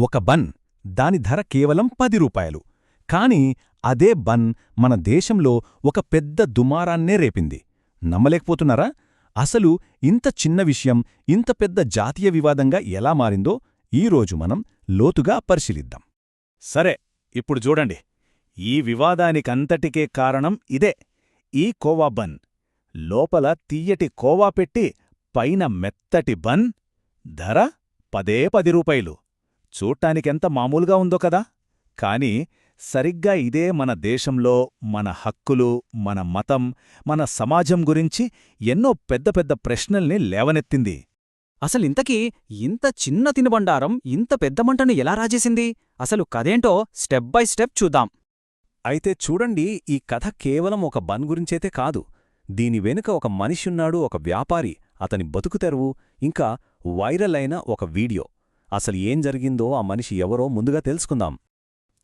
ఒక బన్ దాని ధర కేవలం పది రూపాయలు. కాని అదే బన్ మన దేశంలో ఒక పెద్ద దుమారాన్నే రేపింది. నమ్మలేకపోతున్నారా? అసలు ఇంత చిన్న విషయం ఇంత పెద్ద జాతీయ వివాదంగా ఎలా మారిందో ఈరోజు మనం లోతుగా పరిశీలిద్దాం. సరే ఇప్పుడు చూడండి. ఈ వివాదానికంతటికే కారణం ఇదే. ఈ కోవా బన్. లోపల తీయటి కోవా పెట్టి పైన మెత్తటి బన్. ధర పదే పది రూపాయలు. చూడ్టానికెంత మామూలుగా ఉందో కదా? కాని సరిగ్గా ఇదే మన దేశంలో మన హక్కులు మన మతం మన సమాజం గురించి ఎన్నో పెద్ద పెద్ద ప్రశ్నల్ని లేవనెత్తింది. అసలింతకీ ఇంత చిన్న తినుబండారం ఇంత పెద్ద మంటను ఎలా రాజేసింది? అసలు కదేంటో స్టెప్ బై స్టెప్ చూద్దాం. అయితే చూడండి ఈ కథ కేవలం ఒక బన్ గురించైతే కాదు. దీని వెనుక ఒక మనిషున్నాడు ఒక వ్యాపారి. అతని బతుకుతెరువు ఇంకా వైరల్ అయిన ఒక వీడియో. అసలు ఏం జరిగిందో ఆ మనిషి ఎవరో ముందుగా తెలుసుకుందాం.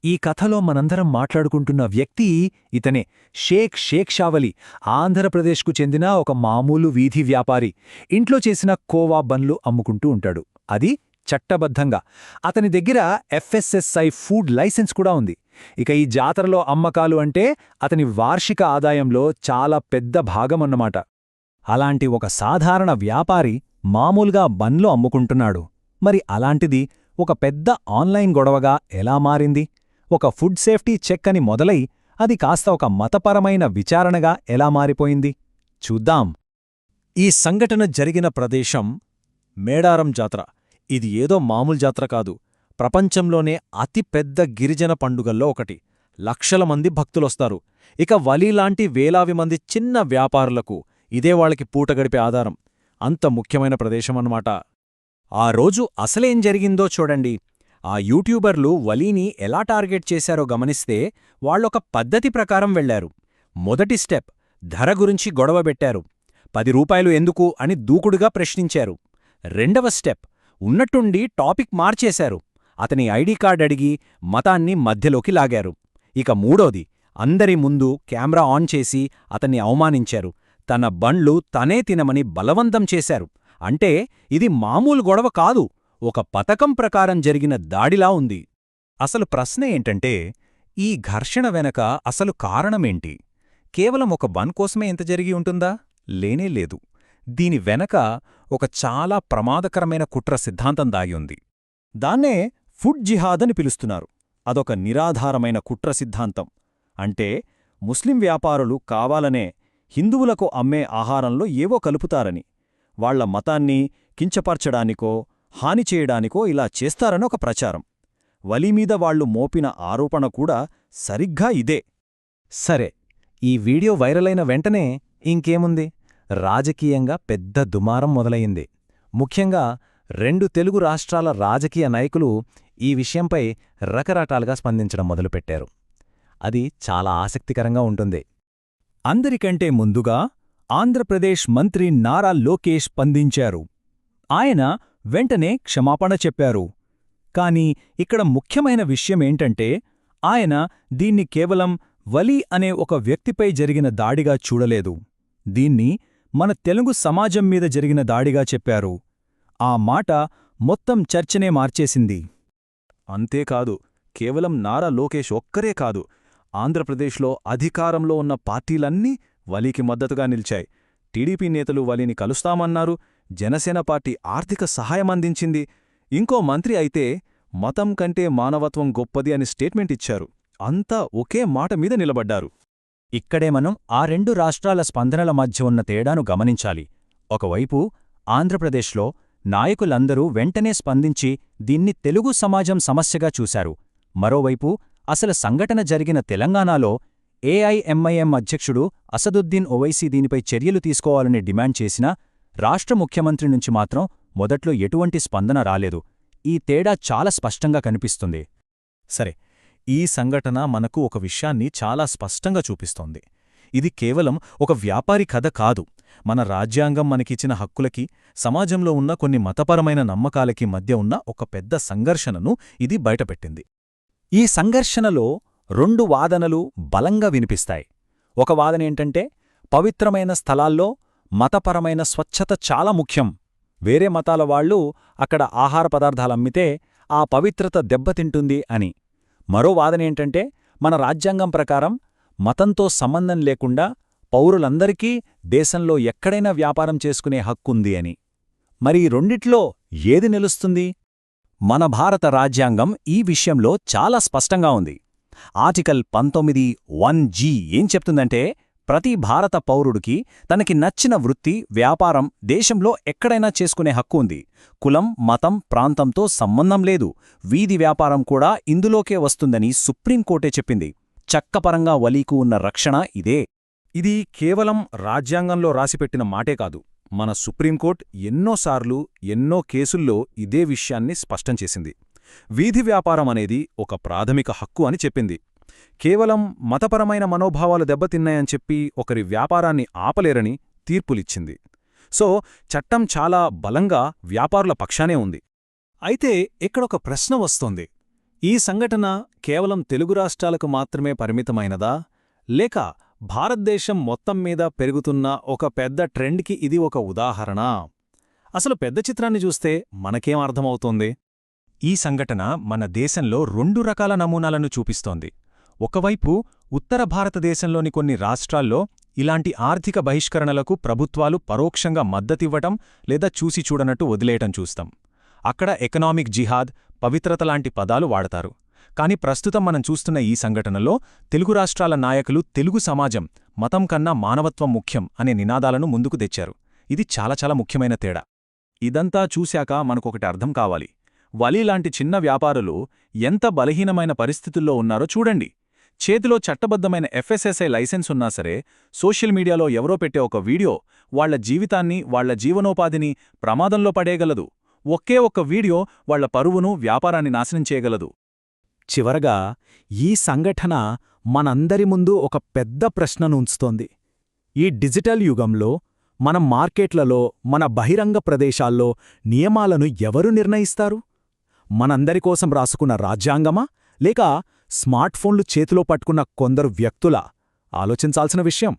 ఈ కథలో మనందరం మాట్లాడుకుంటున్న వ్యక్తి ఇతనే షేక్ షేక్ షావలి ఆంధ్రప్రదేశ్కు చెందిన ఒక మామూలు వీధి వ్యాపారి. ఇంట్లో చేసిన కోవా బన్లు అమ్ముకుంటూ ఉంటాడు. అది చట్టబద్ధంగా. అతని దగ్గర ఎఫ్ఎస్ఎస్ఐ ఫుడ్ లైసెన్స్ కూడా ఉంది. ఇక ఈ జాతరలో అమ్మకాలు అంటే అతని వార్షిక ఆదాయంలో చాలా పెద్ద భాగమన్నమాట. అలాంటి ఒక సాధారణ వ్యాపారి మామూలుగా బన్లు అమ్ముకుంటున్నాడు. మరి అలాంటిది ఒక పెద్ద ఆన్లైన్ గొడవగా ఎలా మారింది? ఒక ఫుడ్ సేఫ్టీ చెక్ అని మొదలై అది కాస్త ఒక మతపరమైన విచారణగా ఎలా మారిపోయింది? చూద్దాం. ఈ సంఘటన జరిగిన ప్రదేశం మేడారం జాతర. ఇది ఏదో మామూలు జాతర కాదు. ప్రపంచంలోనే అతిపెద్ద గిరిజన పండుగల్లో ఒకటి. లక్షల మంది భక్తులొస్తారు. ఇక వలీలాంటి వేలావి మంది చిన్న వ్యాపారులకు ఇదే వాళ్ళకి పూట గడిపే ఆధారం. అంత ముఖ్యమైన ప్రదేశమన్నమాట. ఆ రోజు అసలేం జరిగిందో చూడండి. ఆ యూట్యూబర్లు వలీని ఎలా టార్గెట్ చేశారో గమనిస్తే వాళ్ళొక పద్ధతి ప్రకారం వెళ్ళారు మొదటి స్టెప్ ధర గురించి గొడవ పెట్టారు. పది రూపాయలు ఎందుకు అని దూకుడుగా ప్రశ్నించారు. రెండవ స్టెప్ ఉన్నట్టుండి టాపిక్ మార్చేశారు. అతని ఐడీ కార్డ్ అడిగి మతాన్ని మధ్యలోకి లాగారు. ఇక మూడోది అందరి ముందు కెమెరా ఆన్ చేసి అతన్ని అవమానించారు. తన బండ్లు తనే తినమని బలవంతం చేశారు. అంటే ఇది మామూలు గొడవ కాదు ఒక పతకం ప్రకారం జరిగిన దాడిలా ఉంది. అసలు ప్రశ్న ఏంటంటే ఈ ఘర్షణ వెనక అసలు కారణమేంటి? కేవలం ఒక బన్ కోసమే ఇంత జరిగి ఉంటుందా? లేనేలేదు దీని వెనక ఒక చాలా ప్రమాదకరమైన కుట్ర సిద్ధాంతం దాగి ఉంది. దాన్నే ఫుడ్ జిహాద్ అని పిలుస్తున్నారు. అదొక నిరాధారమైన కుట్ర సిద్ధాంతం. అంటే ముస్లిం వ్యాపారులు కావాలనే హిందువులకు అమ్మే ఆహారంలో ఏవో కలుపుతారని. వాళ్ళ మతాన్ని కించపర్చడానికో హాని చేయడానికో ఇలా చేస్తారని ఒక ప్రచారం. వలీమీద వాళ్ళు మోపిన ఆరోపణ కూడా సరిగ్గా ఇదే. సరే ఈ వీడియో వైరలైన వెంటనే ఇంకేముంది? రాజకీయంగా పెద్ద దుమారం మొదలయింది ముఖ్యంగా రెండు తెలుగు రాష్ట్రాల రాజకీయ నాయకులు ఈ విషయంపై రకరకాలుగా స్పందించడం మొదలుపెట్టారు. అది చాలా ఆసక్తికరంగా ఉంటుంది. అందరికంటే ముందుగా ఆంధ్రప్రదేశ్ మంత్రి నారా లోకేష్ స్పందించారు. ఆయన వెంటనే క్షమాపణ చెప్పారు. కాని ఇక్కడ ముఖ్యమైన విషయమేంటంటే ఆయన దీన్ని కేవలం వలీ అనే ఒక వ్యక్తిపై జరిగిన దాడిగా చూడలేదు. దీన్ని మన తెలుగు సమాజం మీద జరిగిన దాడిగా చెప్పారు. ఆ మాట మొత్తం చర్చనే మార్చేసింది. అంతేకాదు కేవలం నారా లోకేష్ ఒక్కరే కాదు ఆంధ్రప్రదేశ్లో అధికారంలో ఉన్న పార్టీలన్నీ వలీకి మద్దతుగా నిలిచాయి. టీడీపీ నేతలు వలీని కలుస్తామన్నారు. జనసేన పార్టీ ఆర్థిక సహాయం అందించింది. ఇంకో మంత్రి అయితే మతం కంటే మానవత్వం గొప్పది అని స్టేట్మెంట్ ఇచ్చారు. అంతా ఒకే మాట మీద నిలబడ్డారు. ఇక్కడే మనం ఆ రెండు రాష్ట్రాల స్పందనల మధ్య ఉన్న తేడాను గమనించాలి. ఒకవైపు ఆంధ్రప్రదేశ్లో నాయకులందరూ వెంటనే స్పందించి దీన్ని తెలుగు సమాజం సమస్యగా చూశారు. మరోవైపు అసలు సంఘటన జరిగిన తెలంగాణలో ఏఐఎంఐఎం అధ్యక్షుడు అసదుద్దీన్ ఒవైసీ దీనిపై చర్యలు తీసుకోవాలని డిమాండ్ చేసినా రాష్ట్ర ముఖ్యమంత్రి నుంచి మాత్రం మొదట్లో ఎటువంటి స్పందన రాలేదు. ఈ తేడా చాలా స్పష్టంగా కనిపిస్తుంది. సరే ఈ సంఘటన మనకు ఒక విషయాన్ని చాలా స్పష్టంగా చూపిస్తోంది. ఇది కేవలం ఒక వ్యాపారి కథ కాదు. మన రాజ్యాంగం మనకిచ్చిన హక్కులకి సమాజంలో ఉన్న కొన్ని మతపరమైన నమ్మకాలకి మధ్య ఉన్న ఒక పెద్ద సంఘర్షణను ఇది బయటపెట్టింది. ఈ సంఘర్షణలో రెండు వాదనలు బలంగా వినిపిస్తాయి. ఒక వాదనేంటంటే పవిత్రమైన స్థలాల్లో మతపరమైన స్వచ్ఛత చాలా ముఖ్యం. వేరే మతాల వాళ్ళు అక్కడ ఆహార పదార్థాలమ్మితే ఆ పవిత్రత దెబ్బతింటుంది అని. మరో వాదనేంటంటే మన రాజ్యాంగం ప్రకారం మతంతో సంబంధం లేకుండా పౌరులందరికీ దేశంలో ఎక్కడైనా వ్యాపారం చేసుకునే హక్కుంది అని. మరి రెండిట్లో ఏది నిలుస్తుంది? మన భారత రాజ్యాంగం ఈ విషయంలో చాలా స్పష్టంగా ఉంది. ఆర్టికల్ పంతొమ్మిది వన్ జీ ఏం చెప్తుందంటే ప్రతి భారత పౌరుడికి తనకి నచ్చిన వృత్తి వ్యాపారం దేశంలో ఎక్కడైనా చేసుకునే హక్కు ఉంది. కులం మతం ప్రాంతంతో సంబంధం లేదు. వీధి వ్యాపారం కూడా ఇందులోకే వస్తుందని సుప్రీంకోర్టే చెప్పింది. చక్కపరంగా వలీకు ఉన్న రక్షణ ఇదే. ఇది కేవలం రాజ్యాంగంలో రాసిపెట్టిన మాటే కాదు. మన సుప్రీంకోర్టు ఎన్నోసార్లు ఎన్నో కేసుల్లో ఇదే విషయాన్ని స్పష్టం చేసింది. వీధి వ్యాపారం అనేది ఒక ప్రాథమిక హక్కు అని చెప్పింది. కేవలం మతపరమైన మనోభావాలు దెబ్బతిన్నాయని చెప్పి ఒకరి వ్యాపారాన్ని ఆపలేరని తీర్పులిచ్చింది. సో చట్టం చాలా బలంగా వ్యాపారుల పక్షానే ఉంది. అయితే ఇక్కడొక ప్రశ్న వస్తోంది. ఈ సంఘటన కేవలం తెలుగు రాష్ట్రాలకు మాత్రమే పరిమితమైనదా? లేక భారతదేశం మొత్తం మీద పెరుగుతున్న ఒక పెద్ద ట్రెండ్కి ఇది ఒక ఉదాహరణ? అసలు పెద్ద చిత్రాన్ని చూస్తే మనకేం అర్థమవుతోంది? ఈ సంఘటన మన దేశంలో రెండు రకాల నమూనాలను చూపిస్తోంది. ఒకవైపు ఉత్తర భారతదేశంలోని కొన్ని రాష్ట్రాల్లో ఇలాంటి ఆర్థిక బహిష్కరణలకు ప్రభుత్వాలు పరోక్షంగా మద్దతివ్వటం లేదా చూసి చూడనట్టు వదిలేయటం చూస్తాం. అక్కడ ఎకనామిక్ జిహాద్ పవిత్రత లాంటి పదాలు వాడతారు. కాని ప్రస్తుతం మనం చూస్తున్న ఈ సంఘటనలో తెలుగు రాష్ట్రాల నాయకులు తెలుగు సమాజం మతం కన్నా మానవత్వం ముఖ్యం అనే నినాదాలను ముందుకు తెచ్చారు. ఇది చాలా చాలా ముఖ్యమైన తేడా. ఇదంతా చూశాక మనకొకటి అర్థం కావాలి. వలీలాంటి చిన్న వ్యాపారులు ఎంత బలహీనమైన పరిస్థితుల్లో ఉన్నారో చూడండి. చేతిలో చట్టబద్ధమైన ఎఫ్ఎస్ఎస్ఐ లైసెన్స్ ఉన్నా సరే సోషల్ మీడియాలో ఎవరో పెట్టే ఒక వీడియో వాళ్ళ జీవితాన్ని వాళ్ళ జీవనోపాధిని ప్రమాదంలో పడేయగలదు. ఒకే ఒక్క వీడియో వాళ్ళ పరువును వ్యాపారాన్ని నాశనం చేయగలదు. చివరగా ఈ సంఘటన మనందరి ముందు ఒక పెద్ద ప్రశ్నను ఉంచుతోంది. ఈ డిజిటల్ యుగంలో మన మార్కెట్లలో మన బహిరంగ ప్రదేశాల్లో నియమాలను ఎవరు నిర్ణయిస్తారు? మనందరి కోసం రాసుకున్న రాజ్యాంగమా? లేక స్మార్ట్ఫోన్లు చేతిలో పట్టుకున్న కొందరు వ్యక్తులా? ఆలోచించాల్సిన విషయం.